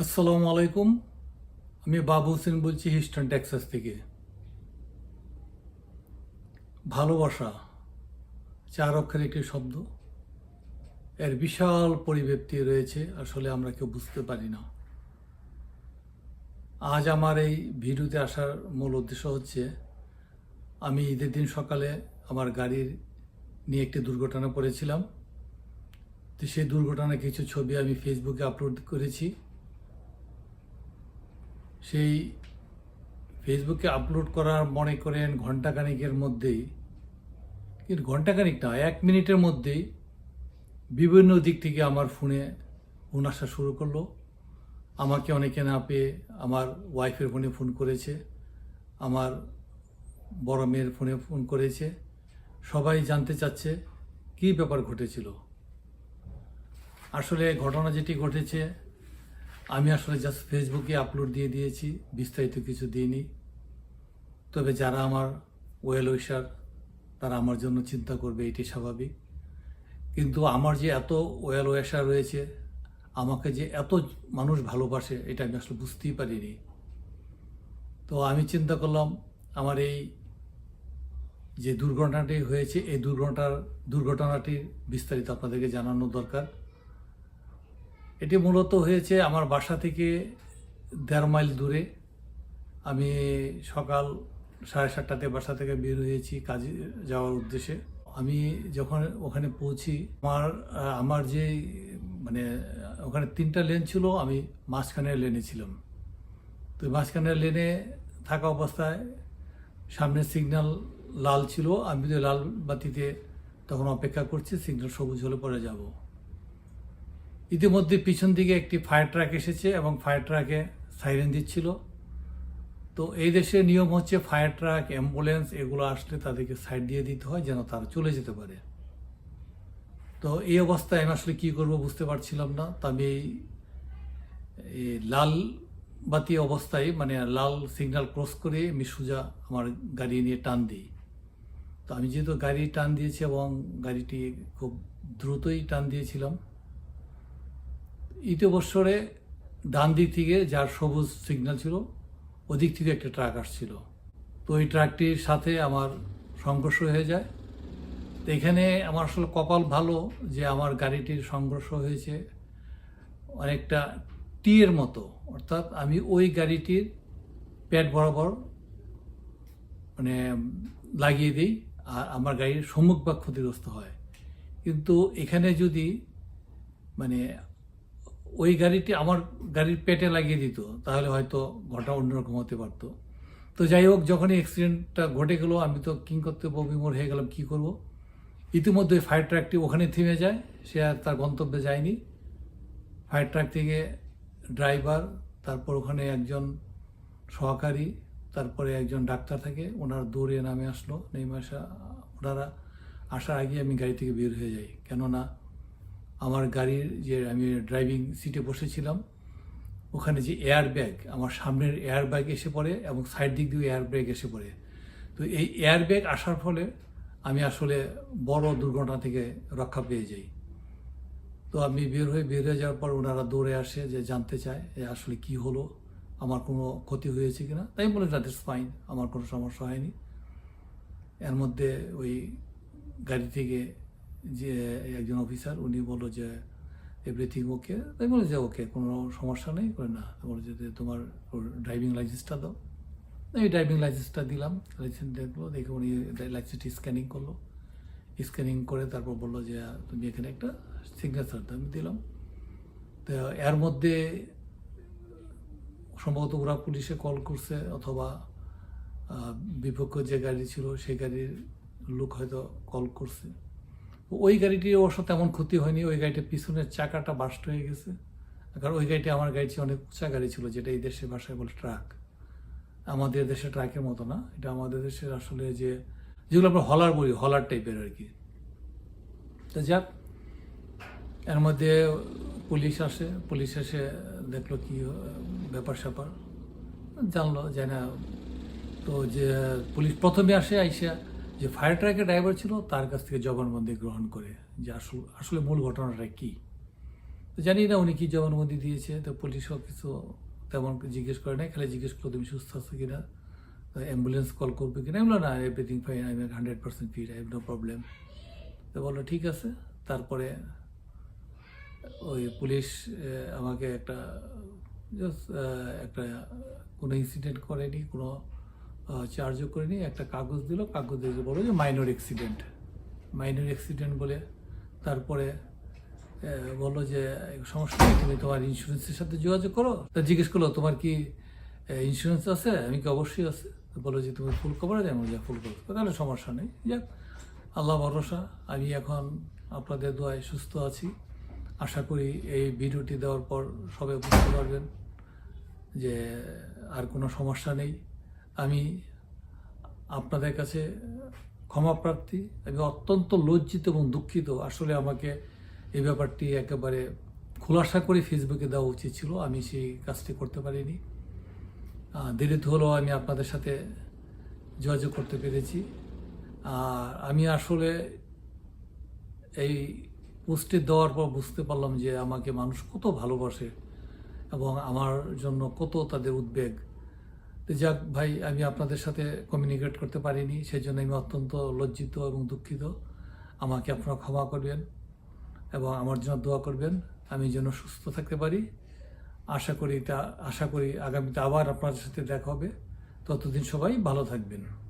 আসসালামু আলাইকুম। আমি বাবু হোসেন বলছি হিস্টন টেক্সাস থেকে। ভালোবাসা চার অক্ষরের একটি শব্দ। এর বিশাল পরিব্যাপ্তি রয়েছে, আসলে আমরা কেউ বুঝতে পারি না। আজ আমার এই ভিডিওতে আসার মূল উদ্দেশ্য হচ্ছে, আমি ঈদের দিন সকালে আমার গাড়ির নিয়ে একটি দুর্ঘটনা পড়েছিলাম। তো সেই দুর্ঘটনার কিছু ছবি আমি ফেসবুকে আপলোড করেছি। সেই ফেসবুকে আপলোড করার মনে করেন ঘন্টাখানিকের মধ্যেই, কিন্তু ঘন্টাখানিক না, এক মিনিটের মধ্যেই বিভিন্ন দিক থেকে আমার ফোনে ফোন আসা শুরু করল। আমাকে অনেকে না পেয়ে আমার ওয়াইফের ফোনে ফোন করেছে, আমার বড় মেয়ের ফোনে ফোন করেছে। সবাই জানতে চাচ্ছে কী ব্যাপার ঘটেছিল। আসলে ঘটনা যেটি ঘটেছে আমি আসলে জাস্ট ফেসবুকে আপলোড দিয়ে দিয়েছি, বিস্তারিত কিছু দিইনি। তবে যারা আমার ওয়েল উইশার তারা আমার জন্য চিন্তা করবে এটি স্বাভাবিক। কিন্তু আমার যে এত ওয়েল ওয়েশার রয়েছে, আমাকে যে এত মানুষ ভালোবাসে, এটা আমি আসলে বুঝতেই পারিনি। তো আমি চিন্তা করলাম, আমার এই যে দুর্ঘটনাটি হয়েছে, এই দুর্ঘটনার, দুর্ঘটনাটির বিস্তারিত আপনাদেরকে জানানো দরকার। এটি মূলত হয়েছে আমার বাসা থেকে দেড় মাইল দূরে। আমি সকাল সাড়ে সাতটাতে বাসা থেকে বের হয়েছি কাজে যাওয়ার উদ্দেশ্যে। আমি যখন ওখানে পৌঁছি, আমার আমার যে মানে ওখানে তিনটা লেন ছিল, আমি মাঝখানের লেনে ছিলাম। তো মাঝখানের লেনে থাকা অবস্থায় সামনের সিগন্যাল লাল ছিল, আমি তো লাল বাতিতে তখন অপেক্ষা করছি, সিগন্যাল সবুজ হলে পরে যাব। ইতিমধ্যে পিছন দিকে একটি ফায়ার ট্রাক এসেছে এবং ফায়ার ট্রাকে সাইরেন দিচ্ছিল। তো এই দেশে নিয়ম হচ্ছে ফায়ার ট্রাক অ্যাম্বুলেন্স এগুলো আসলে তাদেরকে সাইড দিয়ে দিতে হয় যেন তারা চলে যেতে পারে। তো এই অবস্থায় আমি আসলে কী করব বুঝতে পারছিলাম না। তো আমি এই- লাল বাতি অবস্থায় মানে লাল সিগন্যাল ক্রস করে আমি সোজা আমার গাড়ি নিয়ে টান দিই। তো আমি যেহেতু গাড়ি টান দিয়েছি এবং গাড়িটি খুব দ্রুতই টান দিয়েছিলাম ইতিবৎসরে ডান দিক থেকে যার সবুজ সিগন্যাল ছিল, ওদিক থেকে একটা ট্রাক আসছিল। তো ওই ট্রাকটির সাথে আমার সংঘর্ষ হয়ে যায়। তো এখানে আমার আসলে কপাল ভালো যে আমার গাড়িটির সংঘর্ষ হয়েছে অনেকটা টি এর মতো। অর্থাৎ আমি ওই গাড়িটির প্যাড বরাবর মানে লাগিয়ে দিই আর আমার গাড়ির সম্মুখ ভাগ ক্ষতিগ্রস্ত হয়। কিন্তু এখানে যদি মানে ওই গাড়িটি আমার গাড়ির পেটে লাগিয়ে দিত, তাহলে হয়তো ঘটনা অন্যরকম হতে পারতো। তো যাই হোক, যখনই অ্যাক্সিডেন্টটা ঘটে গেলো, আমি তো কিং করতে বিমোর হয়ে গেলাম, কী করব? ইতিমধ্যে ফায়ার ট্রাকটি ওখানে থেমে যায়, সে আর তার গন্তব্যে যায়নি। ফায়ার ট্রাক থেকে ড্রাইভার তারপর ওখানে একজন সহকারী, তারপরে একজন ডাক্তার থাকে, ওনার দৌড়ে নামে আসলো, নেমে আসা, ওনারা আসার আগে আমি গাড়ি থেকে বের হয়ে যাই। কেননা আমার গাড়ির যে আমি ড্রাইভিং সিটে বসেছিলাম, ওখানে যে এয়ার ব্যাগ আমার সামনের এয়ার ব্যাগ এসে পড়ে এবং সাইড দিক দিয়ে এয়ার ব্যাগ এসে পড়ে। তো এই এয়ার ব্যাগ আসার ফলে আমি আসলে বড় দুর্ঘটনা থেকে রক্ষা পেয়ে যাই। তো আমি বের হয়ে বের হয়ে যাওয়ার পর ওনারা দৌড়ে আসে যে জানতে চায় যে আসলে কি হলো, আমার কোনো ক্ষতি হয়েছে কিনা। তাই বলে দ্যাট ইজ ফাইন আমার কোনো সমস্যা হয়নি। এর মধ্যে ওই গাড়ি থেকে যে একজন অফিসার উনি বলল যে এভরিথিং ওকে তাই বলে যে ওকে কোনো সমস্যা নেই? করে না। বলে যে তোমার ওর ড্রাইভিং লাইসেন্সটা দাও। আমি ড্রাইভিং লাইসেন্সটা দিলাম লাইসেন্স দেখল, দেখে উনি লাইসেন্সটি স্ক্যানিং করল। স্ক্যানিং করে তারপর বলল যে, তুমি এখানে একটা সিগনেচার আমি দিলাম। তো এর মধ্যে সম্ভবত ওরা পুলিশে কল করছে, অথবা বিপক্ষ যে গাড়ি ছিল, সেই গাড়ির লোক হয়তো কল করছে। ওই গাড়িটির অবশ্য তেমন ক্ষতি হয়নি, ওই গাড়িটার পিছনের চাকাটা বাস্ট হয়ে গেছে। কারণ ওই গাড়িটি আমার গাড়ি ছিল অনেক উঁচা গাড়ি ছিল, যেটা এই দেশের ভাষায় বলে ট্রাক। আমাদের দেশে ট্রাকের মতো না, এটা আমাদের দেশের আসলে যে, যেগুলো আমরা হলার বলি, হলার টাইপের আর কি। তো যাক, এর মধ্যে পুলিশ আসে, পুলিশ এসে দেখল কি ব্যাপার স্যাপার, জানলো যে না, তো যে পুলিশ প্রথমে আসে আইসা যে ফায়ার ট্রাকের ড্রাইভার ছিল তার কাছ থেকে জবানবন্দি গ্রহণ করে যে আসলে আসলে মূল ঘটনাটা কি? তো জানি না উনি কি জবানবন্দি দিয়েছে তো পুলিশও কিছু তেমন জিজ্ঞেস করে নাই খালি জিজ্ঞেস করল তুমি সুস্থ আছো কিনা? অ্যাম্বুলেন্স কল করবে কিনা? বললাম না everything fine I hundred percent fit I have no problem তো বলল ঠিক আছে। তারপরে ওই পুলিশ আমাকে একটা আহ, একটা কোনো ইনসিডেন্ট করেনি কোনো চার্জও করেনি একটা কাগজ দিল। কাগজ দিয়ে বলো যে মাইনর অ্যাক্সিডেন্ট মাইনর অ্যাক্সিডেন্ট বলে তারপরে বলল যে, সমস্যা নেই তুমি তোমার ইন্স্যুরেন্সের সাথে যোগাযোগ করো। তা জিজ্ঞেস করল, তোমার কি ইন্স্যুরেন্স আছে? আমি কি অবশ্যই আছে? তো বলল যে, তুমি ফুল কভারেজ আমি যা ফুল কভারেজ তাহলে সমস্যা নেই। যাক, আল্লাহ ভরসা। আমি এখন আপনাদের দোয়ায় সুস্থ আছি। আশা করি এই ভিডিওটি দেওয়ার পর সবাই বুঝতে পারবেন যে আর কোনো সমস্যা নেই। আমি আপনাদের কাছে ক্ষমা প্রার্থী। আমি অত্যন্ত লজ্জিত এবং দুঃখিত। আসলে আমাকে এই ব্যাপারটি একেবারে খোলাসা করে ফেসবুকে দেওয়া উচিত ছিল। আমি সেই কাজটি করতে পারিনি। দেরিতে হলেও আমি আপনাদের সাথে যোগাযোগ করতে পেরেছি। আর আমি আসলে এই পোস্টে দেওয়ার পর বুঝতে পারলাম যে আমাকে মানুষ কত ভালোবাসে এবং আমার জন্য কত তাদের উদ্বেগ। যাক ভাই, আমি আপনাদের সাথে কমিউনিকেট করতে পারিনি সেই জন্য আমি অত্যন্ত লজ্জিত এবং দুঃখিত। আমাকে আপনারা ক্ষমা করবেন এবং আমার জন্য দোয়া করবেন। আমি যেন সুস্থ থাকতে পারি। আশা করি তা আশা করি আগামীতে আবার আপনাদের সাথে দেখা হবে। ততদিন সবাই ভালো থাকবেন।